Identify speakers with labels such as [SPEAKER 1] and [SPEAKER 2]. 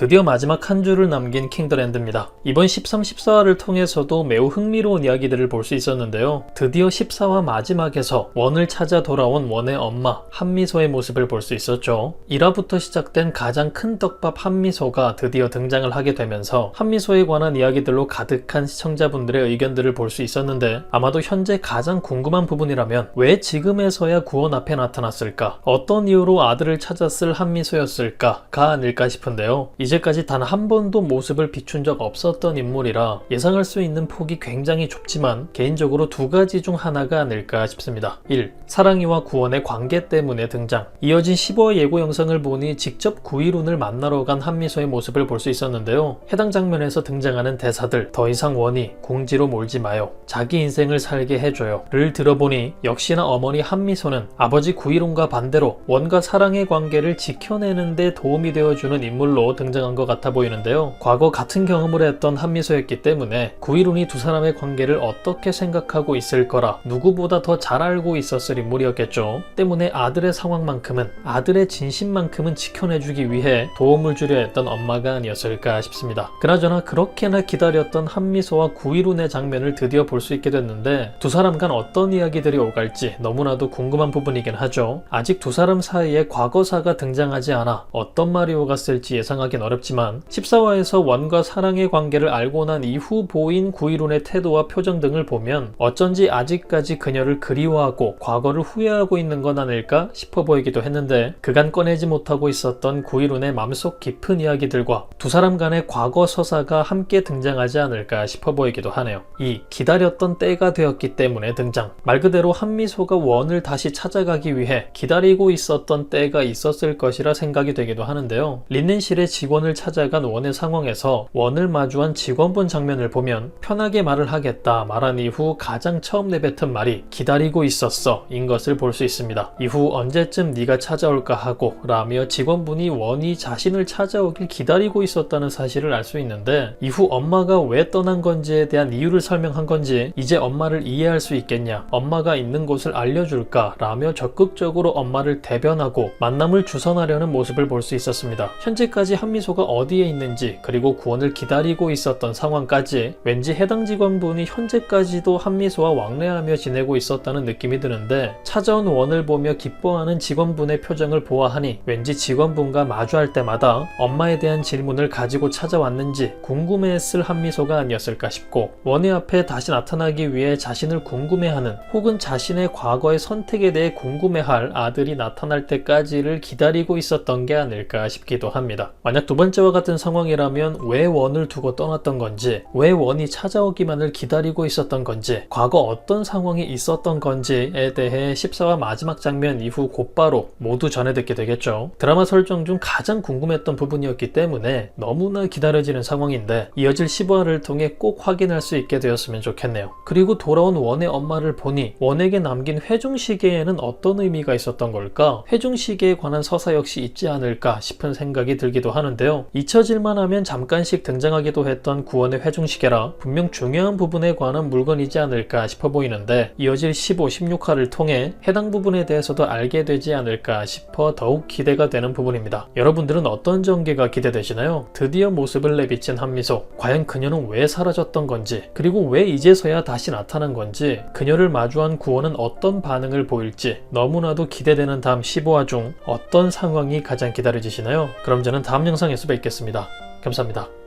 [SPEAKER 1] 드디어 마지막 한 줄을 남긴 킹더랜드입니다. 이번 13, 14화를 통해서도 매우 흥미로운 이야기들을 볼 수 있었는데요. 드디어 14화 마지막에서 원을 찾아 돌아온 원의 엄마 한미소의 모습을 볼 수 있었죠. 1화부터 시작된 가장 큰 떡밥 한미소가 드디어 등장을 하게 되면서 한미소에 관한 이야기들로 가득한 시청자분들의 의견들을 볼 수 있었는데 아마도 현재 가장 궁금한 부분이라면 왜 지금에서야 구원 앞에 나타났을까? 어떤 이유로 아들을 찾았을 한미소였을까가 아닐까 싶은데요. 이 제까지 단 한 번도 모습을 비춘 적 없었던 인물이라 예상할 수 있는 폭이 굉장히 좁지만 개인적으로 두 가지 중 하나가 아닐까 싶습니다. 1. 사랑이와 구원의 관계 때문에 등장. 이어진 15화 예고 영상을 보니 직접 구이룬을 만나러 간 한미소의 모습을 볼 수 있었는데요. 해당 장면에서 등장하는 대사들 더 이상 원이 공지로 몰지 마요. 자기 인생을 살게 해줘요. 를 들어보니 역시나 어머니 한미소는 아버지 구이룬과 반대로 원과 사랑의 관계를 지켜내는 데 도움이 되어주는 인물로 등장 한 것 같아 보이는데요. 과거 같은 경험을 했던 한미소였기 때문에 구이룬이 두 사람의 관계를 어떻게 생각하고 있을 거라 누구보다 더 잘 알고 있었을 인물이었겠죠. 때문에 아들의 상황만큼은 아들의 진심만큼은 지켜내주기 위해 도움을 주려 했던 엄마가 아니었을까 싶습니다. 그나저나 그렇게나 기다렸던 한미소와 구이룬의 장면을 드디어 볼 수 있게 됐는데 두 사람 간 어떤 이야기들이 오갈지 너무나도 궁금한 부분이긴 하죠. 아직 두 사람 사이에 과거사가 등장하지 않아 어떤 말이 오갔을지 예상하긴 어렵지만 14화에서 원과 사랑의 관계를 알고 난 이후 보인 구이룬의 태도와 표정 등을 보면 어쩐지 아직까지 그녀를 그리워하고 과거를 후회하고 있는 건 아닐까 싶어 보이기도 했는데 그간 꺼내지 못하고 있었던 구이룬의 마음속 깊은 이야기들과 두 사람 간의 과거 서사가 함께 등장하지 않을까 싶어 보이기도 하네요. 2. 기다렸던 때가 되었기 때문에 등장. 말 그대로 한미소가 원을 다시 찾아가기 위해 기다리고 있었던 때가 있었을 것이라 생각이 되기도 하는데요. 린넨실의 직원을 찾아간 원의 상황에서 원을 마주한 직원분 장면을 보면 편하게 말을 하겠다 말한 이후 가장 처음 내뱉은 말이 기다리고 있었어 인 것을 볼 수 있습니다. 이후 언제쯤 네가 찾아올까 하고 라며 직원분이 원이 자신을 찾아오길 기다리고 있었다는 사실을 알 수 있는데 이후 엄마가 왜 떠난 건지에 대한 이유를 설명한 건지 이제 엄마를 이해할 수 있겠냐 엄마가 있는 곳을 알려줄까 라며 적극적으로 엄마를 대변하고 만남을 주선하려는 모습을 볼 수 있었습니다. 현재까지 한미 소가 어디에 있는지 그리고 구원을 기다리고 있었던 상황까지 왠지 해당 직원분이 현재까지도 한미소와 왕래하며 지내고 있었다는 느낌이 드는데 찾아온 원을 보며 기뻐하는 직원분의 표정을 보아하니 왠지 직원분과 마주할 때마다 엄마에 대한 질문을 가지고 찾아왔는지 궁금해했을 한미소가 아니었을까 싶고 원의 앞에 다시 나타나기 위해 자신을 궁금해하는 혹은 자신의 과거의 선택에 대해 궁금해할 아들이 나타날 때까지를 기다리고 있었던 게 아닐까 싶기도 합니다. 만약 두 번째와 같은 상황이라면 왜 원을 두고 떠났던 건지, 왜 원이 찾아오기만을 기다리고 있었던 건지, 과거 어떤 상황이 있었던 건지에 대해 14화 마지막 장면 이후 곧바로 모두 전해 듣게 되겠죠. 드라마 설정 중 가장 궁금했던 부분이었기 때문에 너무나 기다려지는 상황인데 이어질 15화를 통해 꼭 확인할 수 있게 되었으면 좋겠네요. 그리고 돌아온 원의 엄마를 보니 원에게 남긴 회중시계에는 어떤 의미가 있었던 걸까? 회중시계에 관한 서사 역시 있지 않을까 싶은 생각이 들기도 하는데 요. 잊혀질만 하면 잠깐씩 등장하기도 했던 구원의 회중시계라 분명 중요한 부분에 관한 물건이지 않을까 싶어 보이는데 이어질 15, 16화를 통해 해당 부분에 대해서도 알게 되지 않을까 싶어 더욱 기대가 되는 부분입니다. 여러분들은 어떤 전개가 기대되시나요? 드디어 모습을 내비친 한미소. 과연 그녀는 왜 사라졌던 건지, 그리고 왜 이제서야 다시 나타난 건지, 그녀를 마주한 구원은 어떤 반응을 보일지 너무나도 기대되는 다음 15화 중 어떤 상황이 가장 기다려지시나요? 그럼 저는 다음 영상에 서 뵙겠습니다. 감사합니다.